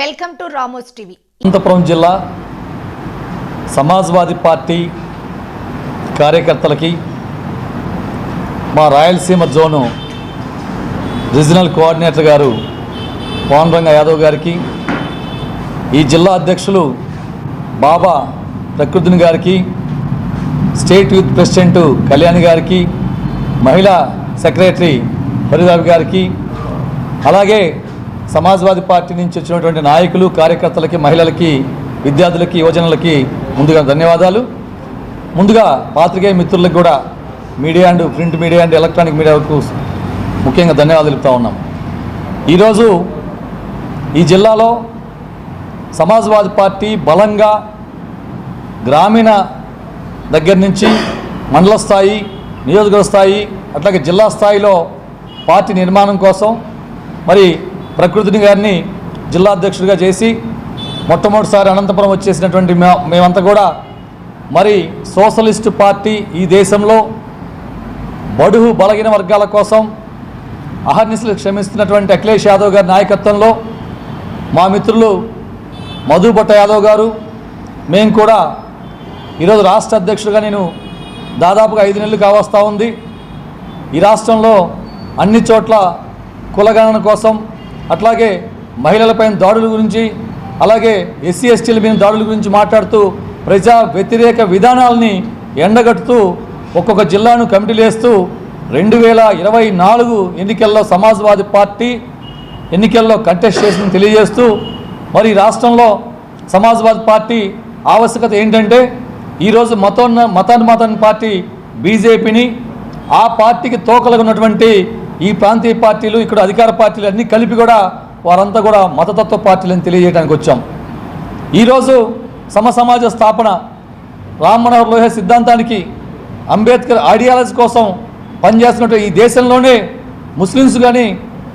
Welcome to Ramos TV. Anantapuram జిల్లా Samajwadi party కార్యకర్తలకి మా రాయలసీమ జోను రీజనల్ కోఆర్డినేటర్ గారు పవన్ యాదవ్ గారికి ఈ జిల్లా అధ్యక్షులు బాబా ప్రకృతిని గారికి స్టేట్ యూత్ ప్రెసిడెంట్ కళ్యాణి గారికి మహిళా సెక్రటరీ హరిరావు గారికి అలాగే సమాజ్వాదీ పార్టీ నుంచి వచ్చినటువంటి నాయకులు కార్యకర్తలకి మహిళలకి విద్యార్థులకి యువజనులకి ముందుగా ధన్యవాదాలు. ముందుగా పాత్రికేయ మిత్రులకు కూడా media and print media and electronic మీడియాకు ముఖ్యంగా ధన్యవాదాలు తెలుపుతా ఉన్నాం. ఈరోజు ఈ జిల్లాలో సమాజ్వాదీ పార్టీ బలంగా గ్రామీణ దగ్గర నుంచి మండల స్థాయి నియోజకవర్గ స్థాయి అట్లాగే జిల్లా స్థాయిలో పార్టీ నిర్మాణం కోసం మరి ప్రకృతిని గారిని జిల్లా అధ్యక్షుడిగా చేసి మొట్టమొదటిసారి అనంతపురం వచ్చేసినటువంటి మే- మేమంతా కూడా మరి సోషలిస్ట్ పార్టీ ఈ దేశంలో బడుగు బలహీన వర్గాల కోసం అహర్నిశలు క్షమిస్తున్నటువంటి అఖిలేష్ యాదవ్ గారి నాయకత్వంలో మా మిత్రులు మధు భట్ట యాదవ్ గారు మేము కూడా ఈరోజు రాష్ట్ర అధ్యక్షుడిగా నేను దాదాపుగా ఐదు నెలలు కావస్తూ ఉంది. ఈ రాష్ట్రంలో అన్ని చోట్ల కులగణన కోసం అట్లాగే మహిళలపైన దాడుల గురించి అలాగే ఎస్సీ ఎస్టీల మీద దాడుల గురించి మాట్లాడుతూ ప్రజా వ్యతిరేక విధానాలని ఎండగట్టుతూ ఒక్కొక్క జిల్లాను కమిటీలు వేస్తూ రెండు వేల ఇరవై నాలుగు ఎన్నికల్లో సమాజ్వాదీ పార్టీ ఎన్నికల్లో కంటెస్ట్ చేసిందని తెలియజేస్తూ మరి ఈ రాష్ట్రంలో సమాజ్వాదీ పార్టీ ఆవశ్యకత ఏంటంటే ఈరోజు మతోన్న మతాన్మతాన్ని పార్టీ బీజేపీని ఆ పార్టీకి తోకలుగా ఉన్నటువంటి ఈ ప్రాంతీయ పార్టీలు ఇక్కడ అధికార పార్టీలు అన్నీ కలిపి కూడా వారంతా కూడా మతతత్వ పార్టీలని తెలియజేయడానికి వచ్చాం. ఈరోజు సమసమాజ స్థాపన రామ్ మనోహర్ లోహే సిద్ధాంతానికి అంబేద్కర్ ఐడియాలజీ కోసం పనిచేస్తున్నట్టు ఈ దేశంలోనే ముస్లిమ్స్ కానీ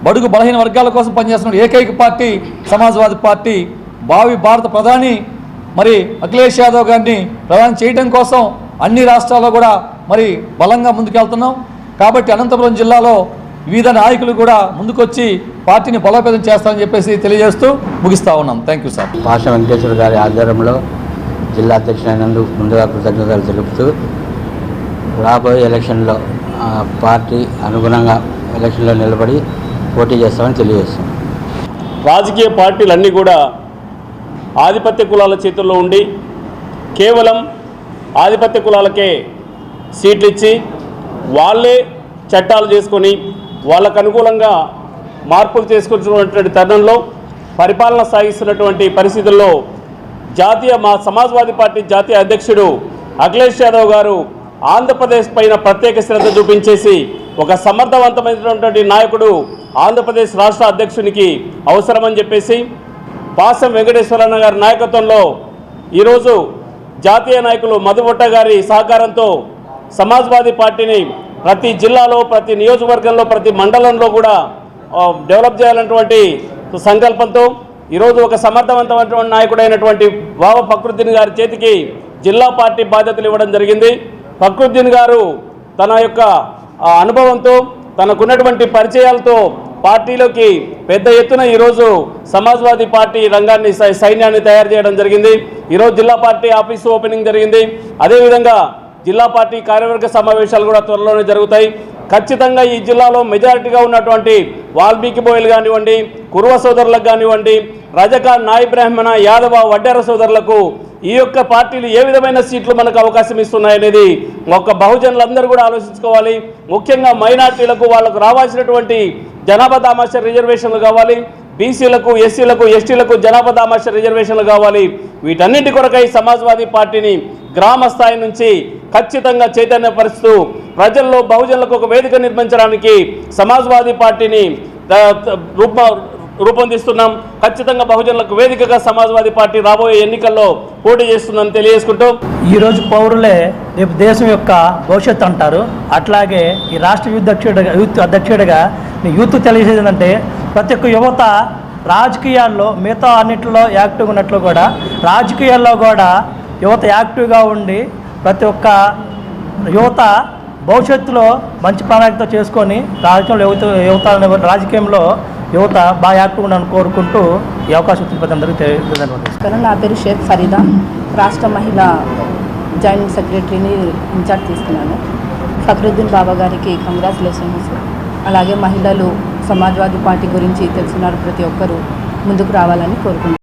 బడుగు బలహీన వర్గాల కోసం పనిచేస్తున్న ఏకైక పార్టీ సమాజ్వాదీ పార్టీ భావి భారత ప్రధాని మరి అఖిలేష్ యాదవ్ గారిని ప్రధాని చేయడం కోసం అన్ని రాష్ట్రాల్లో కూడా మరి బలంగా ముందుకెళ్తున్నాం. కాబట్టి అనంతపురం జిల్లాలో వివిధ నాయకులు కూడా ముందుకొచ్చి పార్టీని బలోపేతం చేస్తారని చెప్పేసి తెలియజేస్తూ ముగిస్తా ఉన్నాం. Thank you sir Pasha Venkateswara గారి ఆధ్వర్యంలో జిల్లా అధ్యక్షుడైనందుకు ముందుగా కృతజ్ఞతలు తెలుపుతూ రాబోయే ఎలక్షన్లో పార్టీ అనుగుణంగా ఎలక్షన్లో నిలబడి పోటీ చేస్తామని తెలియజేస్తాం రాజకీయ పార్టీలన్నీ కూడా ఆధిపత్య కులాల చేతుల్లో ఉండి కేవలం ఆధిపత్య కులాలకే సీట్లు ఇచ్చి వాళ్ళే చట్టాలు చేసుకొని వాళ్ళకు అనుకూలంగా మార్పులు చేసుకుంటున్నటువంటి తరుణంలో పరిపాలన సాగిస్తున్నటువంటి పరిస్థితుల్లో జాతీయ మా సమాజ్వాదీ పార్టీ జాతీయ అధ్యక్షుడు అఖిలేష్ యాదవ్ గారు ఆంధ్రప్రదేశ్ పైన ప్రత్యేక శ్రద్ధ చూపించేసి ఒక సమర్థవంతమైనటువంటి నాయకుడు ఆంధ్రప్రదేశ్ రాష్ట్ర అధ్యక్షునికి అవసరమని చెప్పేసి పాసం వెంకటేశ్వరన్న గారి నాయకత్వంలో ఈరోజు జాతీయ నాయకులు మధుబొట్ట గారి సహకారంతో సమాజ్వాదీ పార్టీని ప్రతి జిల్లాలో ప్రతి నియోజకవర్గంలో ప్రతి మండలంలో కూడా డెవలప్ చేయాలన్నటువంటి సంకల్పంతో ఈరోజు ఒక సమర్థవంతమైనటువంటి నాయకుడైనటువంటి బాబా ఫక్రుద్దీన్ గారి చేతికి జిల్లా పార్టీ బాధ్యతలు ఇవ్వడం జరిగింది. ఫక్రుద్దీన్ గారు తన యొక్క అనుభవంతో తనకున్నటువంటి పరిచయాలతో పార్టీలోకి పెద్ద ఎత్తున ఈరోజు సమాజ్వాదీ పార్టీ రంగాన్ని సై- సైన్యాన్ని తయారు చేయడం జరిగింది. ఈరోజు జిల్లా పార్టీ ఆఫీసు ఓపెనింగ్ జరిగింది. అదేవిధంగా జిల్లా పార్టీ కార్యవర్గ సమావేశాలు కూడా త్వరలోనే జరుగుతాయి. ఖచ్చితంగా ఈ జిల్లాలో మెజారిటీగా ఉన్నటువంటి వాల్మీకి బోయలు కానివ్వండి కురువ సోదరులకు కానివ్వండి రజక నాయి బ్రాహ్మణ యాదవ వడ్డార సోదరులకు ఈ యొక్క పార్టీలు ఏ విధమైన సీట్లు మనకు అవకాశం ఇస్తున్నాయనేది ఒక బహుజనులందరూ కూడా ఆలోచించుకోవాలి. ముఖ్యంగా మైనార్టీలకు వాళ్ళకు రావాల్సినటువంటి జనాభా దామాష రిజర్వేషన్లు కావాలి. బీసీలకు ఎస్సీలకు ఎస్టీలకు జనాభా దామాష రిజర్వేషన్లు కావాలి. వీటన్నిటి కొరకై సమాజ్వాదీ పార్టీని గ్రామ స్థాయి నుంచి ఖచ్చితంగా చైతన్యపరుస్తూ ప్రజల్లో బహుజనులకు ఒక వేదిక నిర్మించడానికి సమాజ్వాదీ పార్టీని రూప రూపొందిస్తున్నాం. ఖచ్చితంగా బహుజనులకు వేదికగా సమాజ్వాదీ పార్టీ రాబోయే ఎన్నికల్లో పోటీ చేస్తుందని తెలియజేసుకుంటూ ఈరోజు పౌరులే రేపు దేశం యొక్క భవిష్యత్తు అంటారు. అట్లాగే ఈ రాష్ట్ర యూత్ అధ్యక్షుడిగా యూత్ అధ్యక్షుడిగా యూత్ తెలియజేది ఏంటంటే ప్రతి ఒక్క యువత రాజకీయాల్లో మిగతా అన్నింటిలో యాక్టివ్గా ఉన్నట్లు కూడా రాజకీయాల్లో కూడా యువత యాక్టివ్గా ఉండి ప్రతి ఒక్క యువత భవిష్యత్తులో మంచి ప్రణాళికతో చేసుకొని రాజకీయంలో యువత యువత రాజకీయంలో యువత బాగా యాక్టివ్ ఉండాలని కోరుకుంటూ ఈ అవకాశం ప్రతి అందరికీ నమస్కారం. నా పేరు షేక్ ఫరీదా. రాష్ట్ర మహిళా జాయింట్ సెక్రటరీని ఇన్ఛార్జ్ తీసుకున్నాను ఫక్రుద్దీన్ బాబా గారికి కంగ్రాచులేషన్స్. అలాగే మహిళలు సమాజ్వాదీ పార్టీ గురించి తెలిసిన ప్రతి ఒక్కరూ. ముందుకు రావాలని కోరుకుంటున్నాను.